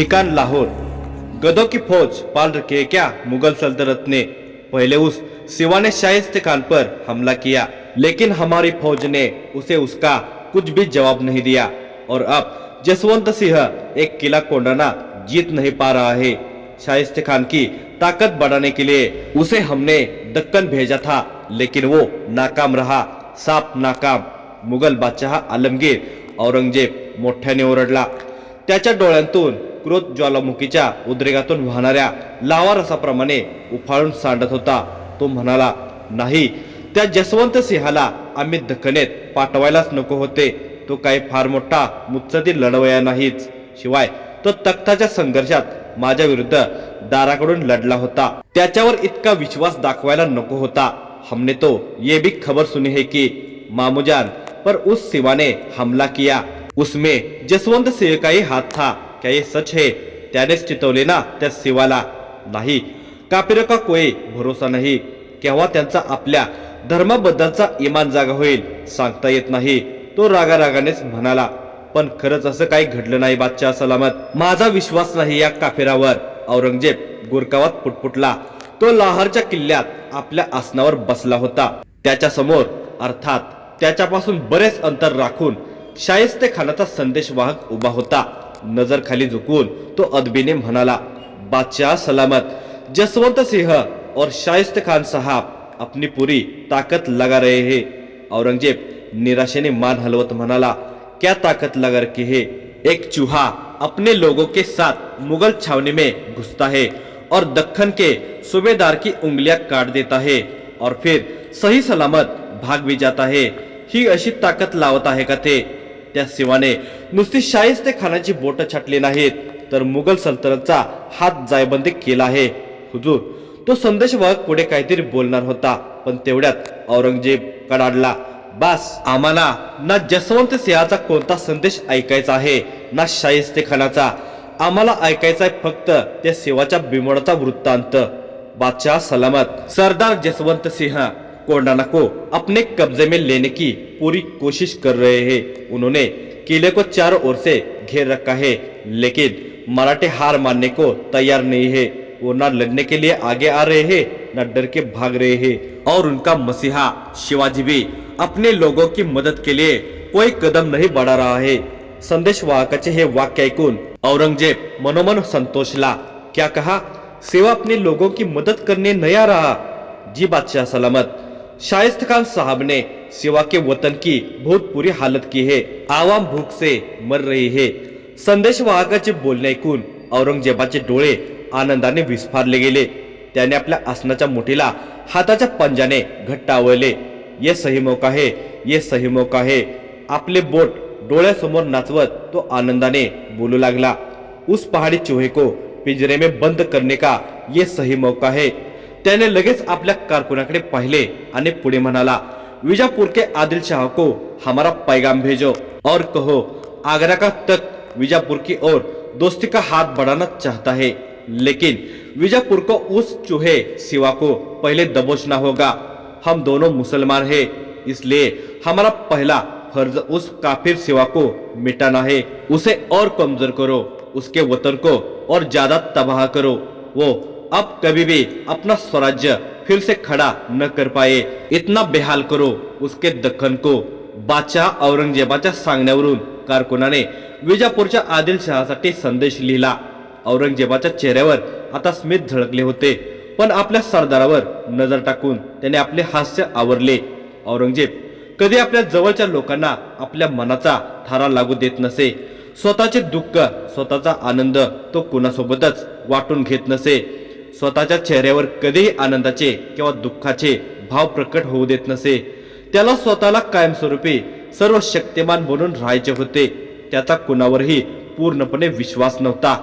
ठिकान लाहौर। गदों की फौज पाल रखी है क्या? मुगल सल्तनत ने। पहले उस सिवा ने शाइस्ते खान पर हमला किया, लेकिन हमारी फौज ने उसे उसका कुछ भी जवाब नहीं दिया। और अब जसवंत सिंह, एक किला कोंडाना, जीत नहीं पा रहा है। शाइस्ते खान की ताकत बढ़ाने के लिए उसे हमने दक्कन भेजा था, लेकिन वो नाकाम रहा, साफ़ नाकाम। मुघल बादशाह आलमगीर, औरंगज़ेब मोठ्याने ओरडला त्याच्या डोळ्यांतून क्रोध ज्वालामुखीच्या उद्रेकातून वाहणाऱ्या लावा रसाप्रमाणे उफाळून सांडत होता. तो म्हणाला नाही त्या जसवंत सिंहाला आम्ही दखनेत पाठवायलाच नको होते. तो काही फार मोठा मुत्सदी लढवया नाहीच. शिवाय तो तख्ताच्या संघर्षात माझ्या विरुद्ध दाराकडून लढला होता. त्याच्यावर इतका विश्वास दाखवायला नको होता. हमने तो ये भी खबर सुनी है कि मामूजान पर उस सिवा ने हमला किया. उसमें जसवंत सिंह का ही हाथ था. क्या ये सच है त्यानेच चितवले ना त्या शिवाला नाही कापिर का कोई भरोसा नाही केव्हा त्यांचा आपल्या धर्माबद्दलचा इमान जागा होईल सांगता येत नाही तो रागारागानेच म्हणाला पण खरंच असं काही घडलं नाही बादशाह सलामत माझा विश्वास नाही या काफिरावर औरंगजेब गुरकावात पुटपुटला तो लाहोरच्या किल्ल्यात आपल्या आसनावर बसला होता त्याच्यासमोर अर्थात त्याच्यापासून बरेच अंतर राखून शाहिस्ते खानाचा संदेशवाहक उभा होता नज़र खाली झुकवून तो अदबीने म्हणाला, बादशाह सलामत. जसवंत सिंह और शाहिस्ते खान साहब अपनी पूरी ताकत लगा रहे हैं। औरंगज़ेब निराशेने मान हलवत म्हणाला, क्या ताकत लगा रखी है? एक चूहा अपने लोगों के साथ मुगल छावनी में घुसता है और दखन के सूबेदार की उंगलियाँ काट देता है और फिर सही सलामत भाग भी जाता है। ही अशी ताकत लावत आहे का त्या शिवाने नुसती शाहिस्ते खानाची बोट छाटली नाहीत तर मुघल सल्तनतचा हात जायबंदी केला आहे. हुजूर तो संदेशवाहक पुढे काहीतरी बोलणार होता पण तेवढ्यात औरंगजेब कडाडला बास आम्हाला ना जसवंत सिंहाचा कोणता संदेश ऐकायचा आहे ना शाहिस्ते खानाचा. आम्हाला ऐकायचा आहे फक्त त्या शिवाच्या बिमोडाचा वृत्तांत. बादशाह सलामत. सरदार जसवंत सिंह कोंडाना को अपने कब्जे में लेने की पूरी कोशिश कर रहे हैं। उन्होंने किले को चारों ओर से घेर रखा है, लेकिन मराठे हार मानने को तैयार नहीं है। वो न लड़ने के लिए आगे आ रहे हैं, न डर के भाग रहे हैं। और उनका मसीहा शिवाजी भी अपने लोगों की मदद के लिए कोई कदम नहीं बढ़ा रहा है। संदेशवाहकाचे हे वाक्य ऐकून औरंगज़ेब मनोमन संतोषला, क्या कहा? सेवा अपने लोगों की मदद करने आ रहा। जी बादशाह सलामत। शाइस्त खान साहब ने सिवा के वतन की बहुत बुरी हालत की है। आवाम भूख से मर रही है। संदेशवाहकाचे बोलणे ऐकून औरंगजेबाचे डोळे आनंदाने विस्फारले गेले। त्याने आपल्या आसनाच्या मुठीला हाताच्या पंजाने घट्ट आवळले ये सही मौका है ये सही मौका है। आपले बोट डोळ्यासमोर नाचवत तो आनंदाने बोलू लागला। उस पहाड़ी चूहे को पिंजरे में बंद करने का ये सही मौका है। त्याने लगेच आपल्या कारकुनाकडे पाहिले आणि पुढे म्हणाला, विजापुर के आदिल शाह को हमारा पैगाम भेजो और कहो, आगरा का तक विजापुर की ओर दोस्ती का हाथ बढ़ाना चाहता है, लेकिन विजापुर को उस चूहे सिवा को पहले दबोचना होगा। हम दोनों मुसलमान हैं, इसलिए हमारा पहला फ़र्ज़ उस काफिर सिवा को मिटाना है। उसे और कमज़ोर करो, उसके वतन को और ज़्यादा तबाह करो। वो अब कभी भी अपना स्वराज्य फिर से खड़ा न कर पाए। इतना बेहाल करो उसके दख्खन को। बादशाह औरंगजेबाच्या सांगण्यावरून कारकुनाने विजापूरच्या आदिलशहासाठी संदेश लिहिला। औरंगजेबाच्या चेहऱ्यावर आता स्मित झळकले होते पण आपल्या सरदारावर नजर टाकून त्याने आपले हास्य आवरले। औरंगजेब कधी आपल्या जवळच्या लोकांना आपल्या मनाचा थारा लागू देत नसे स्वतःचे दुःख स्वतःचा आनंद तो कुणासोबतच वाटून घेत नसे। स्वतःच्या चेहऱ्यावर कधीही आनंदाचे किंवा दुःखाचे भाव प्रकट होऊ देत नसे. त्याला स्वतःला कायमस्वरूपी सर्व शक्तिमान बनून राहायचे होते. त्याचा कुणावरही पूर्णपणे विश्वास नव्हता.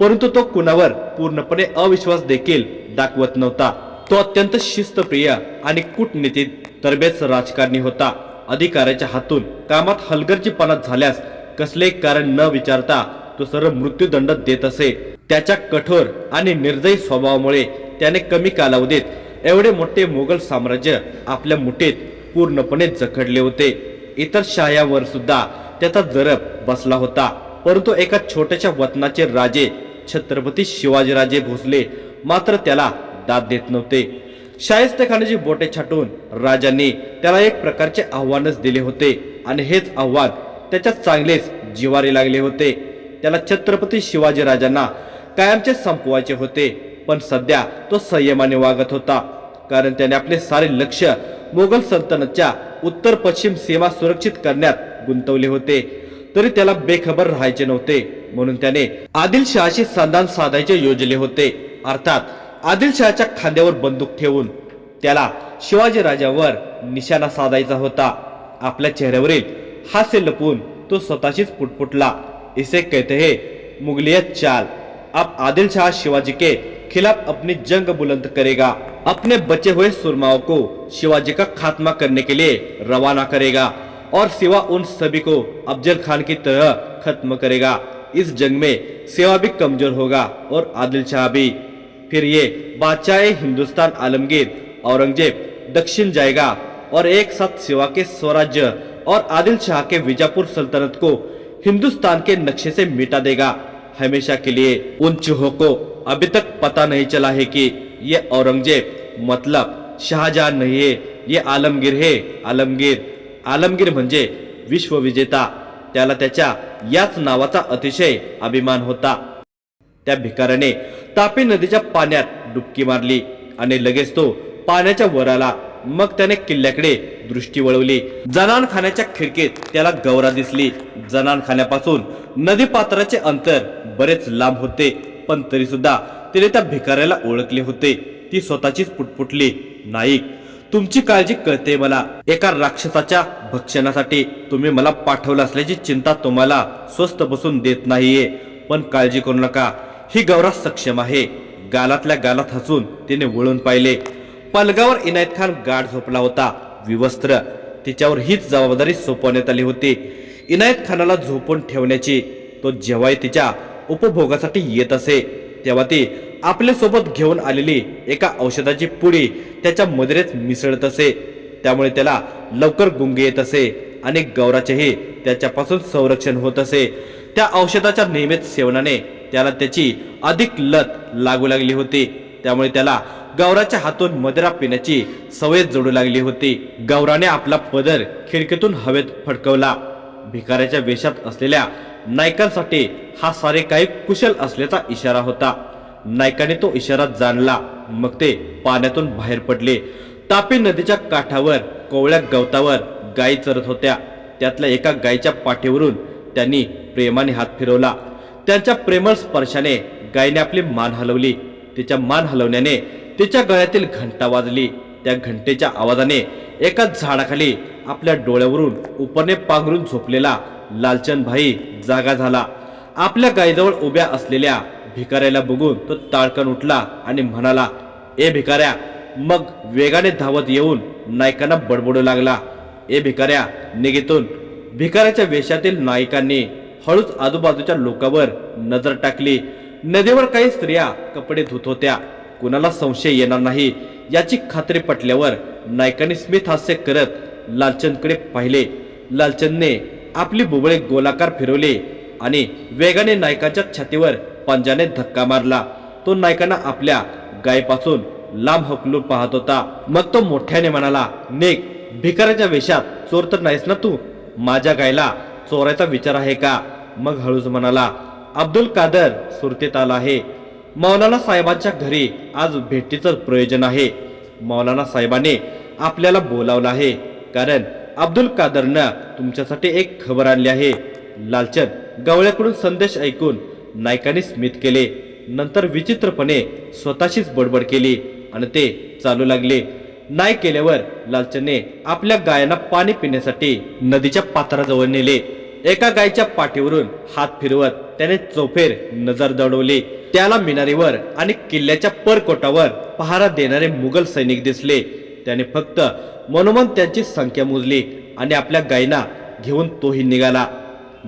परंतु तो कुणावर पूर्णपणे अविश्वास देखील दाखवत नव्हता. तो अत्यंत शिस्तप्रिय आणि कूटनीतीत तरबेज राजकारणी होता. अधिकाऱ्याच्या हातून कामात हलगर्जीपणा झाल्यास कसले कारण न विचारता तो सर्व मृत्यूदंड देत असे. त्याच्या कठोर आणि निर्दयी स्वभावामुळे त्याने कमी कालावधीत एवढे मोठे मोगल साम्राज्य आपल्या मुठीत पूर्णपणे जखडले होते. इतर शाह्यावर सुद्धा त्याचा जरब बसला होता. परंतु एका छोट्याशा वतनाचे राजे छत्रपती शिवाजीराजे भोसले मात्र त्याला दाद देत नव्हते. शाहिस्तखानाची बोटे छाटून राजांनी त्याला एक प्रकारचे आव्हानच दिले होते आणि हेच आव्हान त्याच्या चांगलेच जिवारी लागले होते. त्याला छत्रपती शिवाजी राजांना कायमचे संपवायचे होते. पण सध्या तो संयमाने वागत होता. कारण त्याने आपले सारे लक्ष मोगल सल्तनतच्या उत्तर पश्चिम सीमा सुरक्षित करण्यात गुंतवले होते. तरी त्याला बेखबर राहायचे नव्हते. म्हणून त्याने आदिलशहाशी संधान साधायचे योजले होते. अर्थात आदिलशहाच्या खांद्यावर बंदूक ठेवून त्याला शिवाजी राजावर निशाणा साधायचा होता. आपल्या चेहऱ्यावरील हास्य लपवून तो स्वतःशीच पुटपुटला. इसे कहते हैं मुगलियत चाल। अब आदिल शाह शिवाजी के खिलाफ अपनी जंग बुलंद करेगा। अपने बचे हुए सुरमाओं को शिवाजी का खात्मा करने के लिए रवाना करेगा और सिवा उन सभी को अफजल खान की तरह खत्म करेगा। इस जंग में सेवा भी कमज़ोर होगा और आदिल शाह भी। फिर ये बादशाह हिंदुस्तान आलमगीर औरंगज़ेब दक्षिण जाएगा और एक साथ सिवा के स्वराज्य और आदिल शाह के विजापुर सल्तनत को हिंदुस्तान के नक्शे से मिटा देगा। हमेशा के लिए उन चूहों को अभी तक पता नहीं चला है कि ये औरंगजेब मतलब शाहजहां नहीं है ये आलमगीर है। आलमगीर आलमगीर म्हणजे विश्वविजेता त्याला त्याच्या याच नावाचा अतिशय अभिमान होता। त्या भिकाऱ्याने तापी नदीच्या पाण्यात डुबकी मारली आणि लगेच तो पाण्याच्या वर आला मग त्याने किल्ल्याकडे दृष्टी वळवली. जनान खाण्याच्या खिडकीत त्याला गौरा दिसली. जनान खाण्यापासून नदी पात्राचे अंतर बरेच लांब होते पण तरी सुद्धा तिने त्या भिकाऱ्याला ओळखले होते. ती स्वतःचीच पुटपुटली. नाईक तुमची काळजी कळते मला. एका राक्षसाच्या भक्षणासाठी तुम्ही मला पाठवलं असल्याची चिंता तुम्हाला स्वस्त बसून देत नाहीये. पण काळजी करू नका. ही गौरा सक्षम आहे. गालातल्या गालात हसून तिने वळून पाहिले. पलगावर इनायत खान गाढ झोपला होता. विवस्त्र. तिच्यावर हीच जबाबदारी सोपवण्यात आली होती. इनायत खानाला झोपून ठेवण्याची. तो जेव्हाही तिच्या उपभोगासाठी येत असे तेव्हा ती आपल्यासोबत घेऊन आलेली एका औषधाची पुडी त्याच्या मदरेत मिसळत असे. त्यामुळे त्याला लवकर गुंगे येत असे. आणि गौराचेही त्याच्यापासून संरक्षण होत असे. त्या औषधाच्या नियमित सेवनाने त्याला त्याची अधिक लत लागू लागली होती. त्यामुळे त्याला गौराच्या हातून मदिरा पिण्याची सवय जोडू लागली होती. गौराने आपला पदर खिडकीतून हवेत फडकवला. भिकाऱ्याच्या वेशात असलेल्या नायकांसाठी हा सारे काही कुशल असल्याचा इशारा होता. नायकाने तो इशारा जाणला. मग ते पाण्यातून बाहेर पडले. तापी नदीच्या काठावर कोवळ्या गवतावर गायी चरत होत्या. त्यातल्या एका गायीच्या पाठीवरून त्यांनी प्रेमाने हात फिरवला. त्यांच्या प्रेमळ स्पर्शाने गायीने आपली मान हलवली. तिच्या मान हलवण्याने तिच्या गळ्यातील घंटा वाजली. त्या घंटेच्या आवाजाने एका झाडाखाली आपल्या डोळ्यावरून उपरने पांघरून झोपलेला लालचंद भाई जागा झाला. आपल्या गायीजवळ उभ्या असलेल्या भिकाऱ्याला बघून तो ताळकन उठला आणि म्हणाला ए भिकाऱ्या मग वेगाने धावत येऊन नायकांना बडबडू लागला. ए भिकाऱ्या निघेतून. भिकाऱ्याच्या वेशातील नायकांनी हळूच आजूबाजूच्या लोकांवर नजर टाकली. नदीवर काही स्त्रिया कपडे धुत होत्या. कुणाला संशय येणार नाही याची खात्री पटल्यावर नायकाने स्मित हास्य करत लालचंदकडे पाहिले. लालचंदने आपली बुबळे गोलाकार फिरवले आणि वेगाने नायकाच्या छातीवर पंजाने धक्का मारला. तो नायकांना आपल्या गायपासून लांब हकलून पाहत होता. मग तो मोठ्याने म्हणाला नेक भिकाऱ्याच्या वेशात चोर तर नाहीस ना तू? माझ्या गायला चोरायचा विचार आहे का? मग हळूच म्हणाला अब्दुल कादर सुरतेत आला आहे. मौलाना साहेबांच्या घरी आज भेटीचं प्रयोजन आहे. मौलाना साहेबाने आपल्याला बोलावलं आहे. कारण अब्दुल कादरनं तुमच्यासाठी एक खबर आणली आहे. लालचंद गवळ्याकडून संदेश ऐकून नायकाने स्मित केले. नंतर विचित्रपणे स्वतःशीच बडबड केली आणि ते चालू लागले. नाही केल्यावर लालचंदने आपल्या गायांना पाणी पिण्यासाठी नदीच्या पात्राजवळ नेले. एका गायच्या पाठीवरून हात फिरवत त्याने चौफेर नजर दडवली. त्याला मिनारीवर आणि किल्ल्याच्या परकोटावर पहारा देणारे मुघल सैनिक दिसले. त्याने फक्त मनोमन त्यांची संख्या मोजली आणि आपल्या गायींना घेऊन तोही निघाला.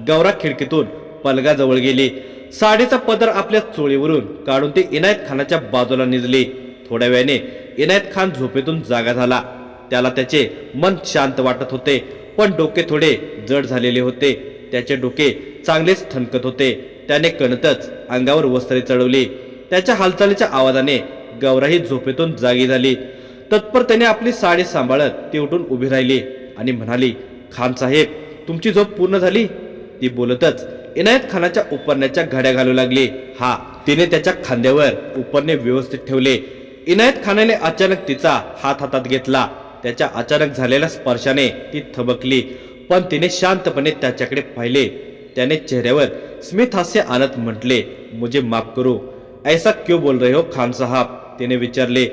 गौरा खिडकीतून पलगाजवळ गेली. साडीचा पदर आपल्या चोळीवरून काढून ती इनायत खानाच्या बाजूला निजली. थोड्या वेळाने इनायत खान झोपेतून जागा झाला. त्याला त्याचे मन शांत वाटत होते. पण डोके थोडे जड झालेले होते. त्याचे डोके चांगलेच ठणकत होते. त्याने कणतच अंगावर वस्त्रे चढवली. त्याच्या हालचालीच्या आवाजाने गौराही झोपेतून जागी झाली. तत्पर त्याने आपली साडी सांभाळत ती उठून उभी राहिली आणि म्हणाली खान साहेब तुमची झोप पूर्ण झाली? ती बोलतच इनायत खानाच्या उपरण्याच्या घड्या घालू लागली. हा तिने त्याच्या खांद्यावर उपरणे व्यवस्थित ठेवले. इनायत खानाने अचानक तिचा हात हातात घेतला. त्याच्या अचानक झालेल्या स्पर्शाने ती थबकली. पण तिने शांतपणे त्याच्याकडे पाहिले. त्याने चेहऱ्यावर स्मित हास्य आणत म्हटले मुझे माफ करो. ऐसा क्यों बोल रहे हो खान साहब? तिने विचारले.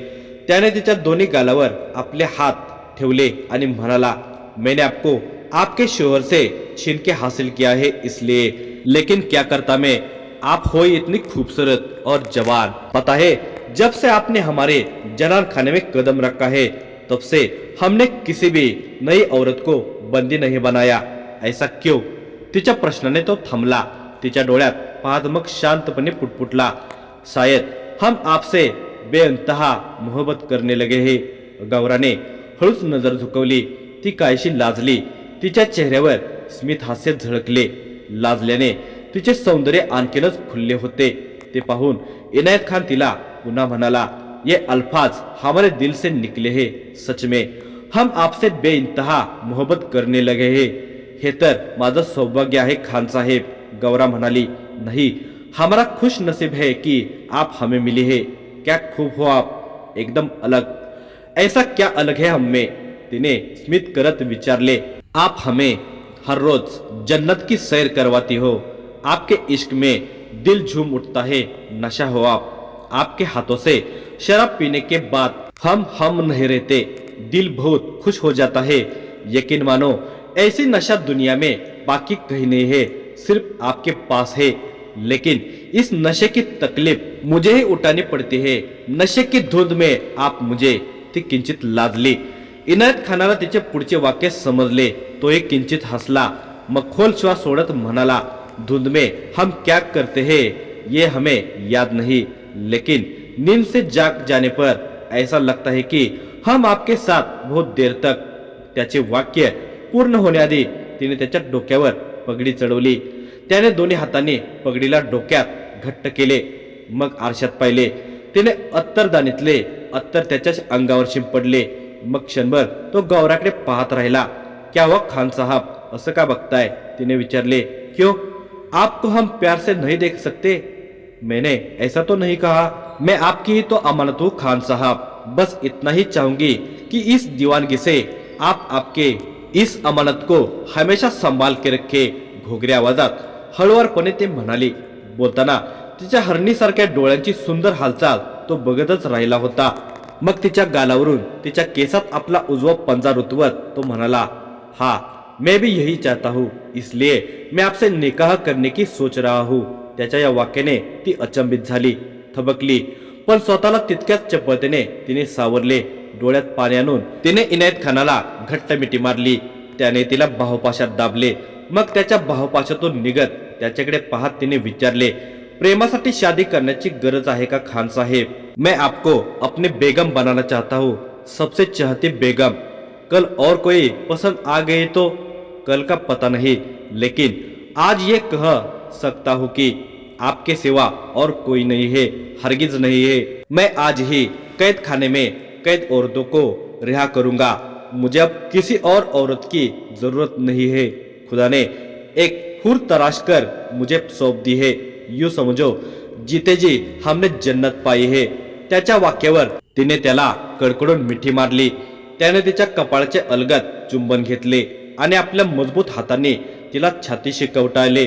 त्याने तिच्या दोन्ही गालावर आपले हात ठेवले आणि म्हणाला मैंने आपको आपके शोहर से छीन के हासिल किया है इसलिए. लेकिन क्या करता मैं? आप हो इतनी खूबसूरत और जवान. पता है जब से आपने हमारे जनान खाने में कदम रखा है तब से हमने किसी भी नई औरत को बंदी नहीं बनाया। ऐसा क्यों? तिच्या प्रश्नाने तो थांबला तिच्या डोळ्यात पाहत मग शांतपणे पुटपुटला। शायद हम आपसे बेअंतहा मोहब्बत करने लगे हे। गौराने हळूच नजर झुकवली। ती कायशी लाजली। तिच्या चेहऱ्यावर स्मित हास्य झळकले। लाजल्याने तिचे सौंदर्य आणखीनच खुलले होते। ते पाहून इनायत खान तिला पुन्हा म्हणाला ये अल्फाज हमारे दिल से निकले है, सच में। हम आपसे बेइंतहा मोहब्बत करने लगे है। हे तर माझं सौभाग्य आहे खान साहेब। गौरा म्हणाली, नहीं, हमारा खुश नसीब है कि आप हमें मिली है। क्या खूब हो आप, एकदम अलग। ऐसा क्या अलग है हम में? तिने स्मित करत विचारले, आप हमें हर रोज जन्नत की सैर करवाती हो। आपके इश्क में दिल झूम उठता है, नशा हो आप। आपके हाथों से शराब पीने के बाद हम हम नहीं रहते। दिल बहुत खुश हो जाता है। यकीन मानो, ऐसी नशा दुनिया में बाकी कहीं नहीं है, सिर्फ़ आपके पास है। लेकिन इस नशे की तकलीफ़ मुझे ही उठानी पड़ती है। नशे की धुंध में आप मुझे किंचित लाजली इनायत खानाला तिचे पुढचे वाक्य समजले तो एक किंचित हसला। मग खोल श्वास सोडत म्हणाला, धुंध में हम क्या करते हैं, ये हमें याद नहीं। लेकिन नींद से जाग जाने पर ऐसा लगता है कि हम आपके साथ बहुत देर तक। त्याचे वाक्य पूर्ण होण्याआधी तिने त्याच्या डोक्यावर पगडी चढवली. त्याने दोन्ही हाताने पगडीला डोक्यात घट्ट केले. मग आरशात पाहिले. तिने अत्तरदानीतले अत्तर त्याच्या अंगावर शिंपडले. मग क्षणभर तो गौराकडे पाहत राहिला. क्या हुआ खान साहब? असं का बघताय? तिने विचारले. क्यों? आपको हम प्यार से नहीं देख सकते. मैंने ऐसा तो नहीं कहा. मैं आपकी ही तो अमानत हूँ खान साहब। बस इतना ही चाहूंगी कि इस दीवानगी से आप आपके इस अमानत को हमेशा संभाल के रखे घोगऱ्या आवाजात हळुवारपणे ते म्हणाली बोलताना तिच्या हरणीसारख्या डोळ्यांची सुंदर हालचाल तो बघतच राहिला होता. मग तिच्या गालावरून तिच्या केसात आपला उजवा पंजा रुतवत तो म्हणाला हा मैं भी यही चाहता हूँ इसलिए मैं आपसे निकाह करने की सोच रहा हूँ. त्याच्या या वाक्याने ती अचंबित झाली. थबकली. पण स्वतःला तितक्याच चपळतेने तिने सावरले. डोळ्यात पाणी आणून तिने इनायत खानाला घट्ट मिठी मारली. त्याने तिला बाहुपाशात दाबले. मग त्याच्या बाहुपाशातून निघत त्याच्याकडे पाहत तिने विचारले प्रेमासाठी शादी करण्याची गरज आहे का खान साहेब? मैं आपको अपने बेगम बनाना चाहता हूँ. सबसे चाहती बेगम. कल और कोई पसंद आ गई तो कल का पता नहीं. लेकिन आज ये कह सकता हूँ कि आपके सिवा और कोई नहीं है हरगिज नहीं है। मैं आज ही कैद खाने में कैद औरतों को रिहा करूंगा। मुझे अब किसी और औरत की जरूरत नहीं है। खुदा ने एक हुर तराश कर मुझे सौंप दी है। यू समझो जीते जी हमने जन्नत पाई है। त्याच्या वाक्यावर तिने त्याला कडकडून मिठी मारली. त्याने तिच्या कपाळाचे अलगत चुंबन घेतले आणि आपल्या मजबूत हाताने तिला छातीशी कवटाळले